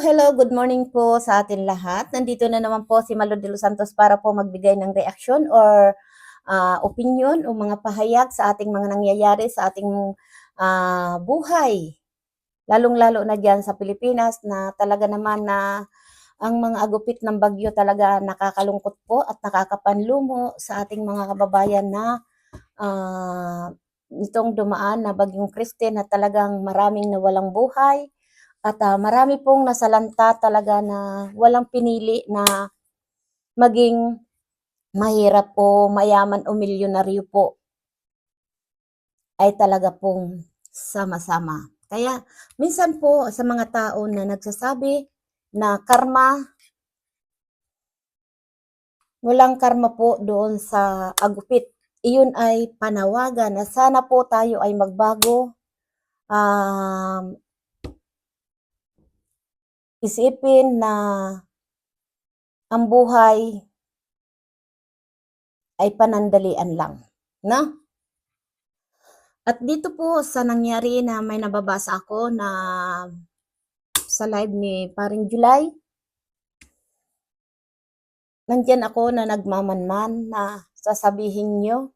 hello, good morning po sa atin lahat. Nandito na naman po si Malo de los Santos para po magbigay ng reaksyon or ah, opinion o mga pahayag sa ating mga nangyayari sa ating ah, buhay. Lalong-lalo na dyan sa Pilipinas na talaga naman na ang mga agupit ng bagyo talaga nakakalungkot po at nakakapanlumo sa ating mga kababayan na ah, itong dumaan na bagyong Kriste na talagang maraming nawalang buhay at ah, marami pong nasalanta talaga na walang pinili na maging mahirap o mayaman o milyonaryo po ay talaga pong sama-sama. Kaya minsan po sa mga tao na nagsasabi na karma, walang karma po doon sa agupit. Iyon ay panawagan na sana po tayo ay magbago. Um, isipin na ang buhay ay panandalian lang, na? At dito po sa nangyari na may nababasa ako na sa live ni Paring July, nandyan ako na nagmamanman na sasabihin nyo,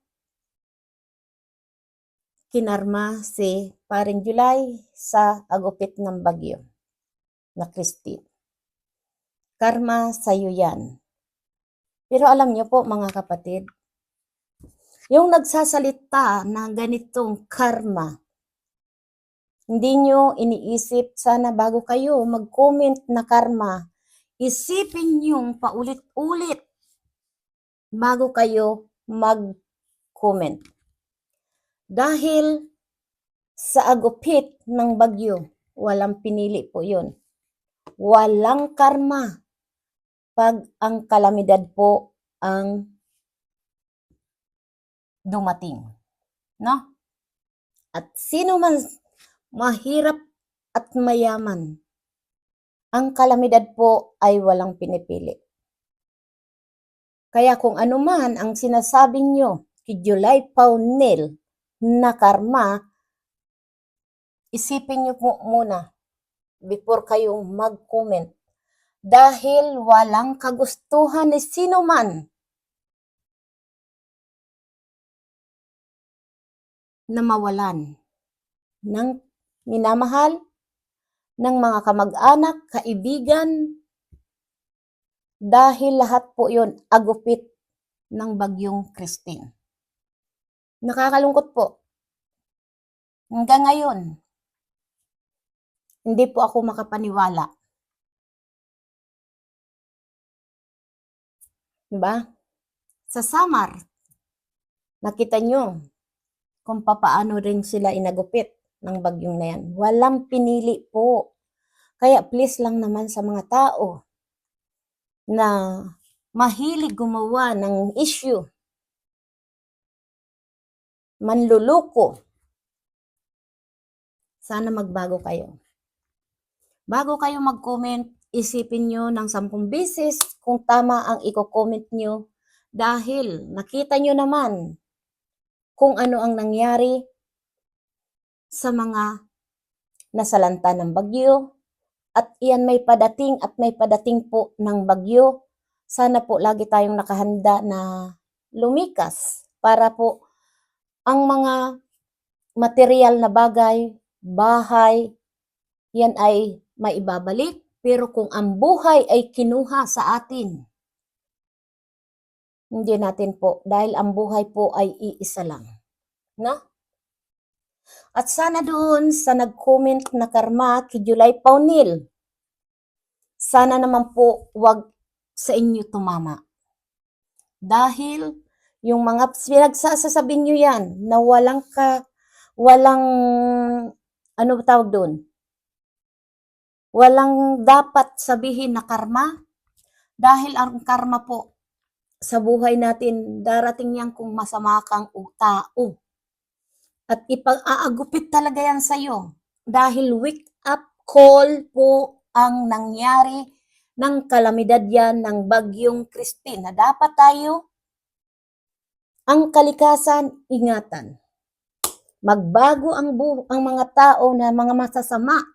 kinarma si Paring July sa agupit ng bagyo na Christine. Karma sa'yo yan. Pero alam niyo po mga kapatid, yung nagsasalita na ganitong karma, hindi nyo iniisip sana bago kayo mag-comment na karma, isipin nyo paulit-ulit bago kayo mag-comment. Dahil sa agupit ng bagyo, walang pinili po yun walang karma pag ang kalamidad po ang dumating. No? At sino man mahirap at mayaman, ang kalamidad po ay walang pinipili. Kaya kung ano man ang sinasabi nyo kay July Paunil na karma, isipin nyo po muna before kayong mag-comment. Dahil walang kagustuhan ni sino man na mawalan ng minamahal, ng mga kamag-anak, kaibigan, dahil lahat po yon agupit ng bagyong Christine. Nakakalungkot po. Hanggang ngayon, hindi po ako makapaniwala. Diba? Sa Samar, nakita nyo kung papaano rin sila inagupit ng bagyong na yan. Walang pinili po. Kaya please lang naman sa mga tao na mahilig gumawa ng issue, manluluko, sana magbago kayo. Bago kayo mag-comment, isipin nyo ng sampung beses kung tama ang i-comment nyo dahil nakita nyo naman kung ano ang nangyari sa mga nasalanta ng bagyo at iyan may padating at may padating po ng bagyo. Sana po lagi tayong nakahanda na lumikas para po ang mga material na bagay, bahay, yan ay maibabalik. Pero kung ang buhay ay kinuha sa atin, hindi natin po, dahil ang buhay po ay iisa lang. No? At sana doon sa nag-comment na karma kay July Paunil, sana naman po wag sa inyo tumama. Dahil yung mga pinagsasasabi nyo yan na walang ka, walang, ano tawag doon? Walang dapat sabihin na karma. Dahil ang karma po sa buhay natin, darating yan kung masama kang tao. At ipag-aagupit talaga yan sa'yo. Dahil wake up call po ang nangyari ng kalamidad yan ng bagyong Christine na dapat tayo ang kalikasan ingatan. Magbago ang, bu- ang mga tao na mga masasama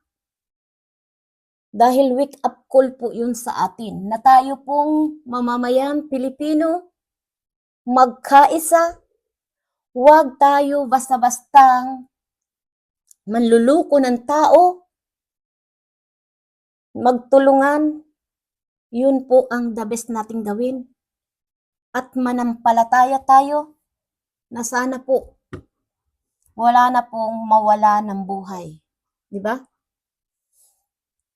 Dahil wake up call po yun sa atin na tayo pong mamamayan Pilipino magkaisa. Huwag tayo basta-bastang manluluko ng tao. Magtulungan. Yun po ang the best nating gawin. At manampalataya tayo na sana po wala na pong mawala ng buhay. Di ba?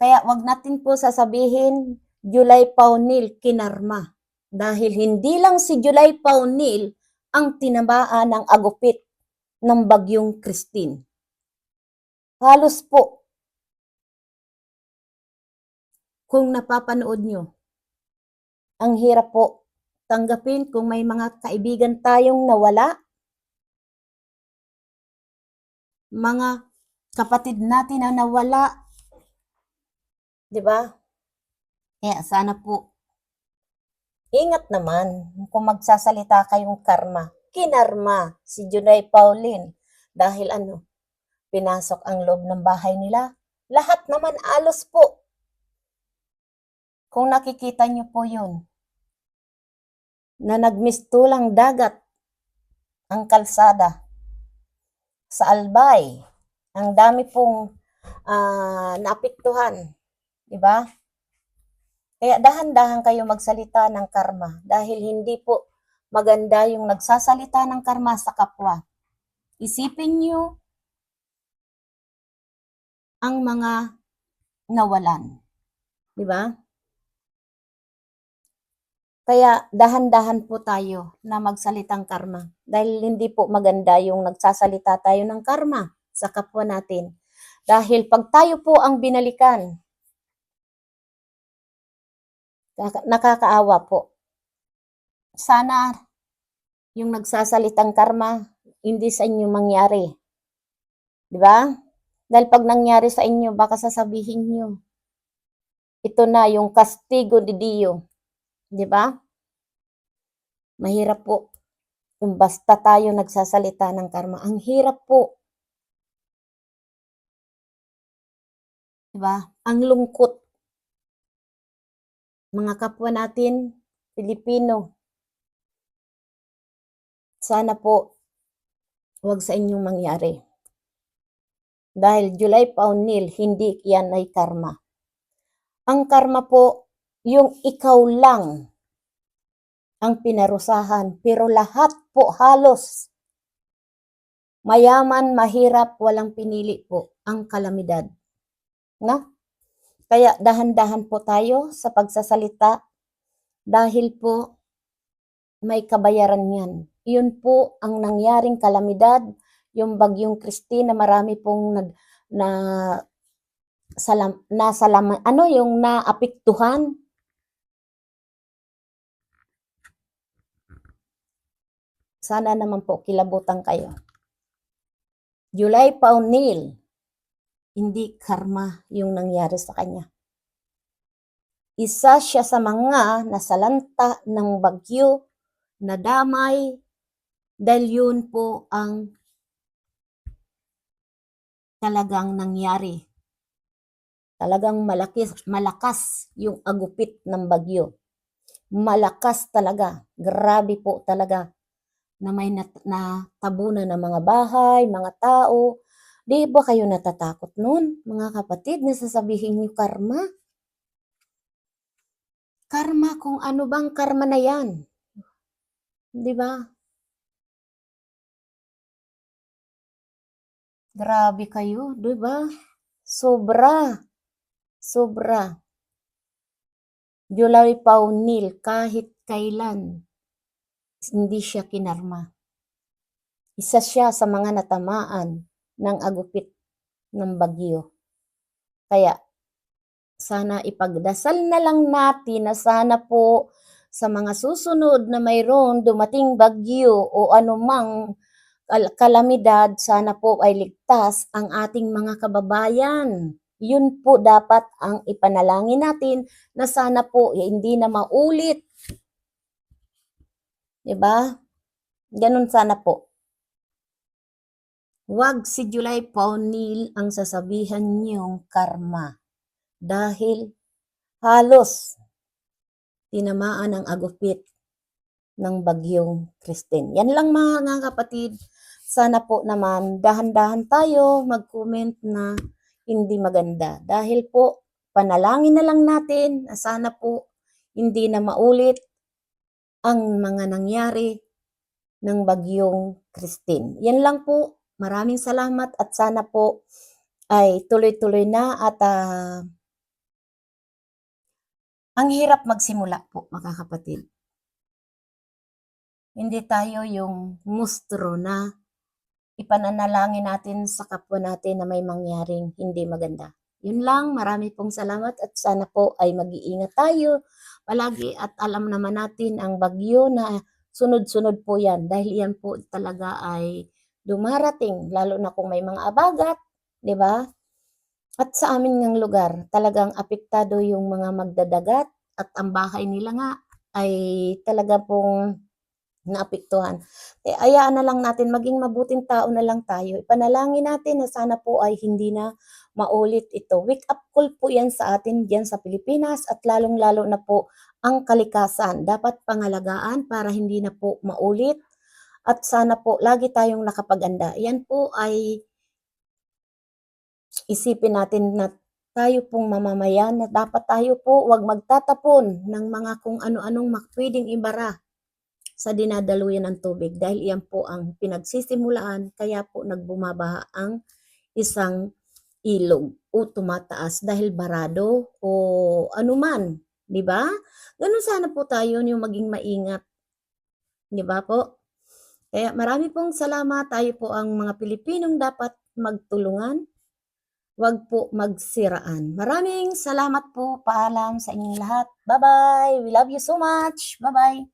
Kaya wag natin po sasabihin July Paunil kinarma. Dahil hindi lang si July Paunil ang tinamaan ng agupit ng bagyong Christine. Halos po, kung napapanood nyo, ang hirap po tanggapin kung may mga kaibigan tayong nawala, mga kapatid natin na nawala, di ba? Kaya sana po, ingat naman kung magsasalita kayong karma. Kinarma si Junay Pauline dahil ano, pinasok ang loob ng bahay nila. Lahat naman alos po. Kung nakikita niyo po yun, na nagmistulang dagat ang kalsada sa Albay. Ang dami pong ah, naapektuhan, di ba? Kaya dahan-dahan kayo magsalita ng karma dahil hindi po maganda yung nagsasalita ng karma sa kapwa. Isipin niyo ang mga nawalan. Di ba? Kaya dahan-dahan po tayo na magsalitang karma. Dahil hindi po maganda yung nagsasalita tayo ng karma sa kapwa natin. Dahil pag tayo po ang binalikan, nakakaawa po. Sana yung nagsasalitang karma, hindi sa inyo mangyari. Di ba? Dahil pag nangyari sa inyo, baka sasabihin nyo, ito na yung kastigo di Dio. Di ba? Mahirap po. Yung basta tayo nagsasalita ng karma. Ang hirap po. Di ba? Ang lungkot. Mga kapwa natin, Pilipino, sana po wag sa inyong mangyari. Dahil July Paunil, hindi yan ay karma. Ang karma po, yung ikaw lang ang pinarusahan. Pero lahat po halos, mayaman, mahirap, walang pinili po ang kalamidad. No? Kaya dahan-dahan po tayo sa pagsasalita dahil po may kabayaran yan. Yun po ang nangyaring kalamidad, yung bagyong Christine na marami pong nag na salam, nasalam, ano yung naapektuhan. Sana naman po kilabutan kayo. July Paunil, hindi karma yung nangyari sa kanya. Isa siya sa mga nasalanta ng bagyo na damay dahil yun po ang talagang nangyari. Talagang malakis, malakas yung agupit ng bagyo. Malakas talaga. Grabe po talaga na may nat- natabunan ng mga bahay, mga tao. Di ba kayo natatakot nun, mga kapatid, na sasabihin niyo karma? Karma kung ano bang karma na yan. Di ba? Grabe kayo, di ba? Sobra. Sobra. July Paunil, kahit kailan, hindi siya kinarma. Isa siya sa mga natamaan ng agupit ng bagyo. Kaya, sana ipagdasal na lang natin na sana po sa mga susunod na mayroon dumating bagyo o anumang kal- kalamidad, sana po ay ligtas ang ating mga kababayan. Yun po dapat ang ipanalangin natin na sana po hindi na maulit. 'Di ba? Ganun sana po. Huwag si July Paunil ang sasabihan niyong karma. dahil halos tinamaan ang agupit ng bagyong Kristen. Yan lang mga kapatid. Sana po naman dahan-dahan tayo mag-comment na hindi maganda. Dahil po, panalangin na lang natin na sana po hindi na maulit ang mga nangyari ng bagyong Christine. Yan lang po. Maraming salamat at sana po ay tuloy-tuloy na at ah, ang hirap magsimula po mga kapatid. Hindi tayo yung mustro na ipananalangin natin sa kapwa natin na may mangyaring hindi maganda. Yun lang, marami pong salamat at sana po ay mag-iingat tayo palagi at alam naman natin ang bagyo na sunod-sunod po yan dahil yan po talaga ay dumarating lalo na kung may mga abagat, di ba? At sa amin ngang lugar, talagang apektado yung mga magdadagat at ang bahay nila nga ay talaga pong naapektuhan. Eh, ayaan na lang natin, maging mabuting tao na lang tayo. Ipanalangin natin na sana po ay hindi na maulit ito. Wake up call po yan sa atin diyan sa Pilipinas at lalong-lalo na po ang kalikasan. Dapat pangalagaan para hindi na po maulit at sana po lagi tayong nakapaganda. Yan po ay isipin natin na tayo pong mamamayan na dapat tayo po wag magtatapon ng mga kung ano-anong pwedeng ibara sa dinadaluyan ng tubig dahil iyan po ang pinagsisimulaan kaya po nagbumabaha ang isang ilog o tumataas dahil barado o anuman, di ba? Ganun sana po tayo yung maging maingat. Di ba po? Kaya marami pong salamat. Tayo po ang mga Pilipinong dapat magtulungan. Huwag po magsiraan. Maraming salamat po. Paalam sa inyong lahat. Bye-bye. We love you so much. Bye-bye.